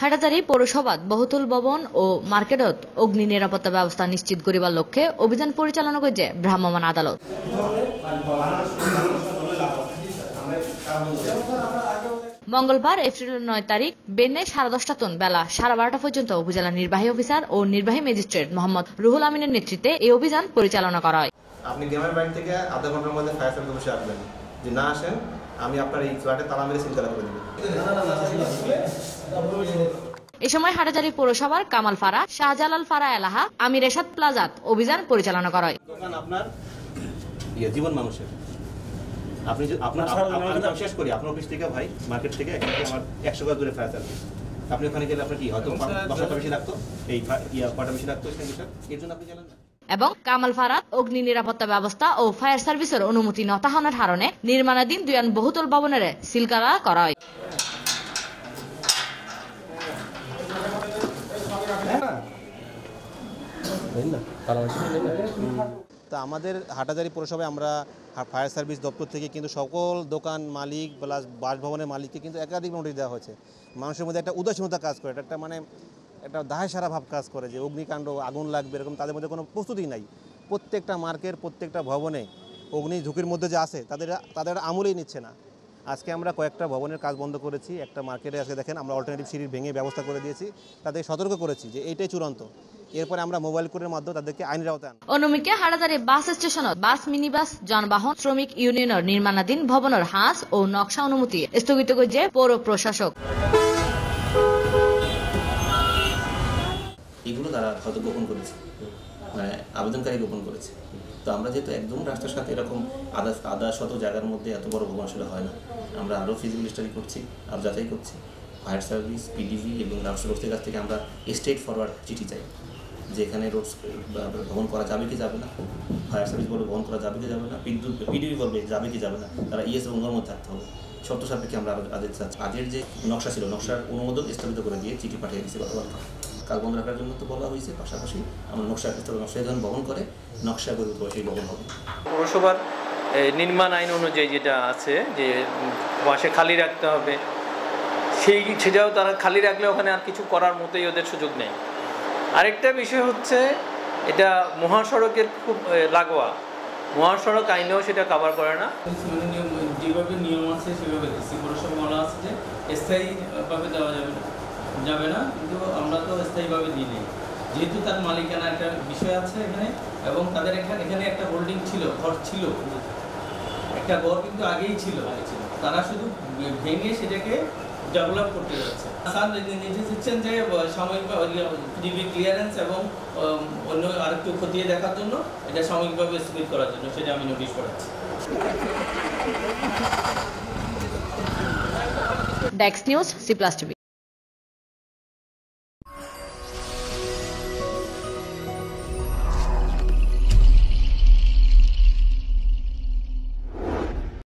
হাটাজারি পৌরসভাত বহুতল ভবন ও মার্কেটত অগ্নি নিরাপত্তা ব্যবস্থা নিশ্চিত করিবার লক্ষ্যে অভিযান পরিচালনা করছে ভ্রাম্যমাণ আদালত। মঙ্গলবার এপ্রিলের নয় তারিখ বেনে সাড়ে দশটা তন বেলা সাড়ে বারোটা পর্যন্ত উপজেলা নির্বাহী অফিসার ও নির্বাহী ম্যাজিস্ট্রেট মোহাম্মদ রুহুল আমিনের নেতৃত্বে এই অভিযান পরিচালনা করা হয়। আপনি গ্রামের বাড়ি থেকে আধা ঘণ্টার মধ্যে ফায়ার সার্ভিস আসবেন। যে না আসেন আমি আপনার এই ফ্ল্যাটে তালা মেরে সিল করে দেবো। এ সময় হাটাজারি পৌরসভার কামাল ফারা শাহজালাল ফারা এলাহা আমির এরশাদ প্লাজাত অভিযান পরিচালনা করা হয় আপনার ইয়ে জীবন মানুষের। আপনি আপনার আমি শেষ করি আপনার অফিস থেকে ভাই মার্কেট থেকে আমার একশো গজ দূরে ফায়ার সার্ভিস আপনি ওখানে গেলে আপনার কি হয়তো দশটা বেশি লাগতো? এই ইয়া কটা বেশি লাগতো এর জন্য আপনি গেলেন না? এবং কামাল ফারাত অগ্নি নিরাপত্তা ব্যবস্থা ও ফায়ার সার্ভিসের অনুমতি নতাহনের কারণে নির্মাণাধীন দুয়ান বহুতল ভবনের সিলকারা করা হয় তা আমাদের হাটাজারি পৌরসভায় আমরা ফায়ার সার্ভিস দপ্তর থেকে কিন্তু সকল দোকান মালিক প্লাস বাসভবনের মালিককে কিন্তু একাধিক নোটিশ দেওয়া হয়েছে। মানুষের মধ্যে একটা উদাসীনতা কাজ করে একটা মানে একটা দায় সারা ভাব কাজ করে যে অগ্নিকাণ্ড, আগুন লাগবে, এরকম তাদের মধ্যে কোনো প্রস্তুতি নাই। প্রত্যেকটা মার্কের, প্রত্যেকটা ভবনে অগ্নি ঝুঁকির মধ্যে যে আছে, তাদের তাদের আমলেই নিচ্ছে না। আজকে আমরা কয়েকটা ভবনের কাজ বন্ধ করেছি, একটা মার্কেটে আজকে দেখেন আমরা অল্টারনেটিভ সিঁড়ির ভেঙে ব্যবস্থা করে দিয়েছি তাদের সতর্ক করেছি যে এইটাই চূড়ান্ত। এরপরে আমরা মোবাইল কোর্টের মাধ্যমে তাদেরকে আইনের আওতায় আনব। অনুমিকে হাটাজারি বাস স্টেশনত বাস, মিনিবাস, যানবাহন, শ্রমিক ইউনিয়নের নির্মাণাধীন ভবনের হাঁস ও নকশা অনুমতি স্থগিত করছে পৌর প্রশাসক। তারা হয়তো গোপন করেছে। মানে আবেদনকারী গোপন করেছে। তো আমরা যেহেতু একদম রাস্তার সাথে এরকম আধা আধা শত জায়গার মধ্যে এত বড় ভবন আসলে হয় না। আমরা আরও ফিজিক্যাল স্টাডি করছি, আরও যাচাই করছি। ফায়ার সার্ভিস পিডিভি এবং রাষ্ট্র রোডসের কাছ থেকে আমরা স্টেট ফরওয়ার্ড চিঠি চাই। যে এখানে রোড ভবন করা যাবে কি যাবে না, ফায়ার সার্ভিস বলবে ভবন করা যাবে কি যাবে না বিদ্যুৎ পিডিভি বলবে যাবে কি যাবে না, তারা ইএস এবং অনুমোদন থাকতে হবে। শর্ত সাপেক্ষে আমরা আদেশ আগের যে নকশা ছিল, নকশার অনুমোদন স্থগিত করে দিয়ে চিঠি পাঠিয়ে দিয়েছি গতকাল কাল বন্ধ রাখার জন্য তো বলা হয়েছে। পাশাপাশি আমরা নকশা নকশা যখন বহন করে নকশা গরিব সেই বহন হবে। পৌরসভার নির্মাণ আইন অনুযায়ী যেটা আছে যে বাসে খালি রাখতে হবে সেই সেটাও তারা খালি রাখলে ওখানে আর কিছু করার মতোই ওদের সুযোগ নেই। আরেকটা বিষয় হচ্ছে এটা মহাসড়কের খুব লাগোয়া। মহাসড়ক আইনেও সেটা কভার করে না। মানে যেভাবে নিয়ম আছে সেভাবে দিচ্ছি। পৌরসভা বলা আছে যে স্থায়ীভাবে দেওয়া যাবে না। যাবে না কিন্তু আমরা তো স্থায়ীভাবে দিই নেই। যেহেতু তার মালিকানা একটা বিষয় আছে এখানে এবং তাদের এখানে এখানে একটা হোল্ডিং ছিল ঘর ছিল। একটা ঘর কিন্তু আগেই ছিল। তারা শুধু ভেঙে সেটাকে ডেভেলপ করতে যাচ্ছে। স্যার নিজে দিচ্ছেন যে আহ, সাময়িক ডিবি ক্লিয়ারেন্স এবং অন্য আরেকটু খতিয়ে দেখার জন্য এটা সাময়িকভাবে স্থগিত করার জন্য সেটা আমি নোটিশ করাচ্ছি। ডেক্স নিউজ সি প্লাস টিভি